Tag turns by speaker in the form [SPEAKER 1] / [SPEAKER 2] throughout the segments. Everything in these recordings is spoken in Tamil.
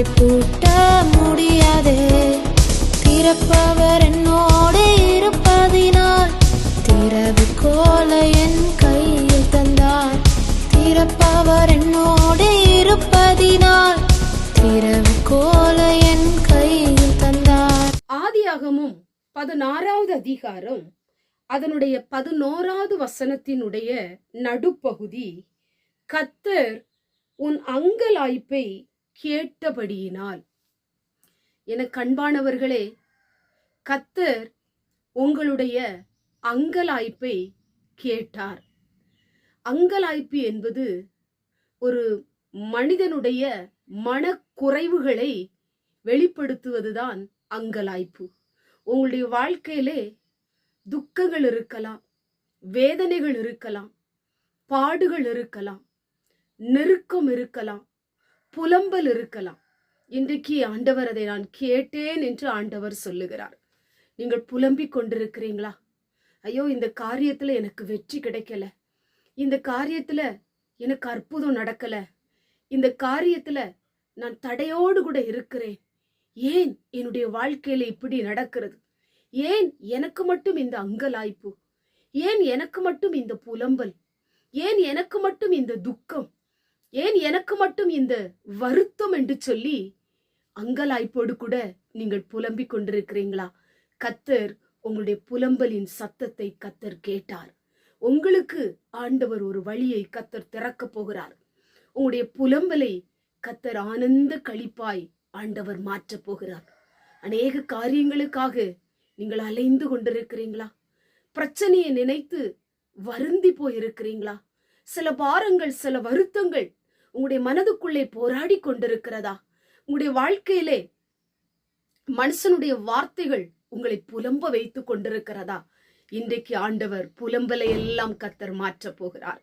[SPEAKER 1] வாசலை பூட்ட முடியாதே. திறப்பவர் என்னோடு இருப்பதினால் திறவுகோல என் கையில் தந்தார். திறப்பவர் என்னோடு இருப்பதினால் திறவுகோல என் கையில் தந்தார்.
[SPEAKER 2] ஆதியாகமும் பதினாறாவது அதிகாரம் அதனுடைய பதினோராவது வசனத்தினுடைய நடுப்பகுதி கத்தர் உன் அங்கலாய்ப்பை கேட்டபடியினால். என கண்பானவர்களே கத்தர் உங்களுடைய அங்கலாய்ப்பை கேட்டார். அங்கலாய்ப்பு என்பது ஒரு மனிதனுடைய மனக்குறைவுகளை வெளிப்படுத்துவதுதான் அங்கலாய்ப்பு. உங்களுடைய வாழ்க்கையிலே துக்கங்கள் இருக்கலாம் வேதனைகள் இருக்கலாம் பாடுகள் இருக்கலாம் நெருக்கம் இருக்கலாம் புலம்பல் இருக்கலாம். இன்றைக்கு ஆண்டவர் அதை நான் கேட்டேன் என்று ஆண்டவர் சொல்லுகிறார். நீங்கள் புலம்பிக் கொண்டிருக்கிறீங்களா? ஐயோ இந்த காரியத்தில் எனக்கு வெற்றி கிடைக்கல. இந்த காரியத்தில் எனக்கு அற்புதம் நடக்கல. இந்த காரியத்தில் நான் தடையோடு கூட இருக்கிறேன். ஏன் என்னுடைய வாழ்க்கையில் இப்படி நடக்கிறது? ஏன் எனக்கு மட்டும் இந்த அங்கலாய்ப்பு? ஏன் எனக்கு மட்டும் இந்த புலம்பல்? ஏன் எனக்கு மட்டும் இந்த துக்கம்? ஏன் எனக்கு மட்டும் இந்த வருத்தம் என்று சொல்லி அங்கலாய்ப்போடு கூட நீங்கள் புலம்பிக் கொண்டிருக்கிறீங்களா? கத்தர் உங்களுடைய புலம்பலின் சத்தத்தை கத்தர் கேட்டார். உங்களுக்கு ஆண்டவர் ஒரு வழியை கத்தர் திறக்கப் போகிறார். உங்களுடைய புலம்பலை கத்தர் ஆனந்த களிப்பாய் ஆண்டவர் மாற்றப் போகிறார். அநேக காரியங்களுக்காக நீங்கள் அலைந்து கொண்டிருக்கிறீங்களா? பிரச்சனையை நினைத்து வருந்தி போயிருக்கிறீங்களா? சில பாரங்கள் சில வருத்தங்கள் உங்களுடைய மனதுக்குள்ளே போராடி கொண்டிருக்கிறதா? உங்களுடைய வாழ்க்கையிலே மனுஷனுடைய வார்த்தைகள் உங்களை புலம்ப வைத்து கொண்டிருக்கிறதா? இன்றைக்கு ஆண்டவர் புலம்பலை எல்லாம் கத்தர் மாற்றப் போகிறார்.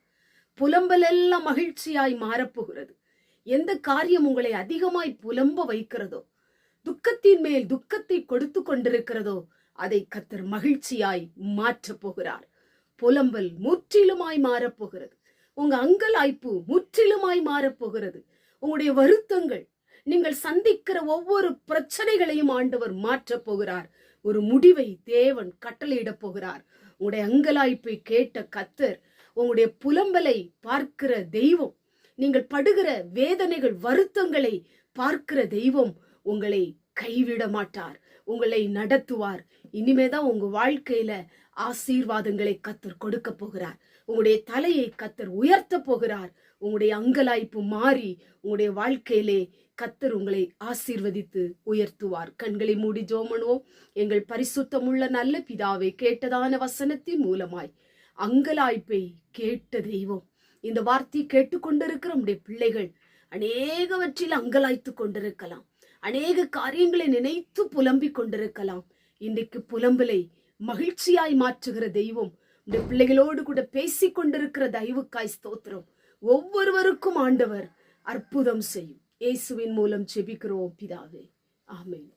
[SPEAKER 2] புலம்பல் எல்லாம் மகிழ்ச்சியாய் மாறப்போகிறது எந்த காரியம் உங்களை அதிகமாய் புலம்ப வைக்கிறதோ துக்கத்தின் மேல் துக்கத்தை கொடுத்து கொண்டிருக்கிறதோ அதை கத்தர் மகிழ்ச்சியாய் மாற்றப் போகிறார். புலம்பல் முற்றிலுமாய் மாறப்போகிறது உங்க அங்கலாய்ப்பு முற்றிலுமாய் மாறப்போகிறது. உங்களுடைய வருத்தங்கள் நீங்கள் சந்திக்கிற ஒவ்வொரு பிரச்சனைகளையும் ஆண்டவர் மாற்றப் போகிறார். ஒரு முடிவை தேவன் கட்டளையிடப் போகிறார். உங்களுடைய அங்கலாய்ப்பை கேட்ட கத்தர் உங்களுடைய புலம்பலை பார்க்கிற தெய்வம் நீங்கள் படுகிற வேதனைகள் வருத்தங்களை பார்க்கிற தெய்வம் உங்களை கைவிட மாட்டார் உங்களை நடத்துவார். இனிமேதான் உங்க வாழ்க்கையில ஆசீர்வாதங்களை கத்தர் கொடுக்க போகிறார். உங்களுடைய தலையை கத்தர் உயர்த்த போகிறார். உங்களுடைய அங்கலாய்ப்பு மாறி உங்களுடைய வாழ்க்கையிலே கத்தர் உங்களை ஆசீர்வதித்து உயர்த்துவார். கண்களை மூடி ஜோமனுவோம். எங்கள் பரிசுத்தமுள்ள நல்ல பிதாவை கேட்டதான வசனத்தின் மூலமாய் அங்கலாய்ப்பை கேட்ட தெய்வம். இந்த வார்த்தை கேட்டுக்கொண்டிருக்கிற நம்முடைய பிள்ளைகள் அநேகவற்றில் அங்கலாய்த்து கொண்டிருக்கலாம். அநேக காரியங்களை நினைத்து புலம்பிக் கொண்டிருக்கலாம். இன்றைக்கு புலம்பலை மகிழ்ச்சியாய் மாற்றுகிற தெய்வம் இந்த பிள்ளைகளோடு கூட பேசிக் கொண்டிருக்கிற தயவுக்காய் ஸ்தோத்திரம். ஒவ்வொருவருக்கும் ஆண்டவர் அற்புதம் செய்யும். இயேசுவின் மூலம் செபிக்கிறோம் பிதாவே. ஆமேன்.